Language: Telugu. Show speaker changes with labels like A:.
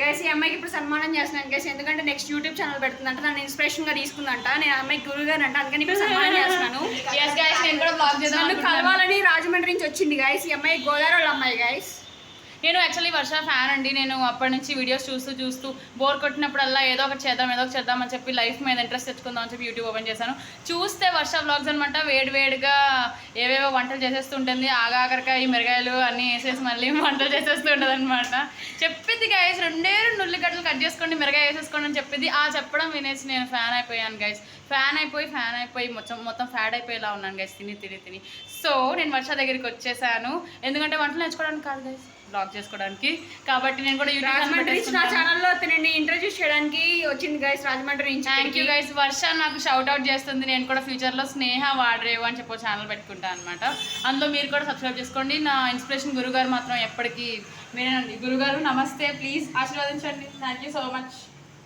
A: గైస్ ఈ అమ్మాయికి ఇప్పుడు సన్మానం చేస్తున్నాను. గైస్ ఎందుకంటే నెక్స్ట్ యూట్యూబ్ ఛానల్ పెడుతుందంట నన్ను ఇన్స్పిరేషన్గా తీసుకుందంట. నేను ఆ అమ్మాయికి గురువు గారు అంట అందుకని ఇప్పుడు సన్మానం చేస్తున్నాను.
B: నేను కూడా బ్లాగ్ చేద్దాం.
A: కలవాలని రాజమండ్రి నుంచి వచ్చింది గైస్ ఈ అమ్మాయి గోదావరి వాళ్ళ అమ్మాయి గైస్
B: నేను యాక్చువల్లీ వర్ష ఫ్యాన్ అండి. నేను అప్పటి నుంచి వీడియోస్ చూస్తూ చూస్తూ బోర్ కొట్టినప్పుడల్లా ఏదో ఒకటి చేద్దాం ఏదో ఒకటి చేద్దాం అని చెప్పి లైఫ్ మీద ఇంట్రెస్ట్ తెచ్చుకుందాం అని చెప్పి యూట్యూబ్ ఓపెన్ చేశాను. చూస్తే వర్ష వ్లాగ్స్ అనమాట వేడి వేడిగా ఏవేవో వంటలు చేసేస్తుంటుంది ఆగాకరకాయ ఈ మిరగాయలు అన్నీ వేసేసి మళ్ళీ వంటలు చేసేస్తూ ఉంటుంది అనమాట చెప్పింది గైస్ రెండే రెండు ఉల్లిగడ్డలు కట్ చేసుకోండి మిరగాయ వేసేసుకోండి అని చెప్పింది. ఆ చెప్పడం వినేసి నేను ఫ్యాన్ అయిపోయాను గైస్ ఫ్యాన్ అయిపోయి ఫ్యాన్ అయిపోయి మొత్తం మొత్తం ఫ్యాడ్ అయిపోయేలా ఉన్నాను గైస్ తిని తిని తిని. సో నేను వర్ష దగ్గరికి వచ్చేసాను. ఎందుకంటే వంటలు నేర్చుకోవడానికి కాదు గైస్ బ్లాగ్ చేసుకోవడానికి. కాబట్టి నేను కూడా
A: రాజమండ్రి నుంచి నా ఛానల్లో తినండి ఇంట్రడ్యూస్ చేయడానికి వచ్చింది గైస్ రాజమండ్రి నుంచి
B: థ్యాంక్ యూ గైస్ వర్ష నాకు షౌట్ అవుట్ చేస్తుంది. నేను కూడా ఫ్యూచర్లో స్నేహ వాడరేవు అని చెప్పి ఛానల్ పెట్టుకుంటాను అనమాట అందులో మీరు కూడా సబ్స్క్రైబ్ చేసుకోండి. నా ఇన్స్పిరేషన్ గురుగారు మాత్రం ఎప్పటికీ మీరేనండి గురుగారు నమస్తే. ప్లీజ్ ఆశీర్వదించండి. Thank you so much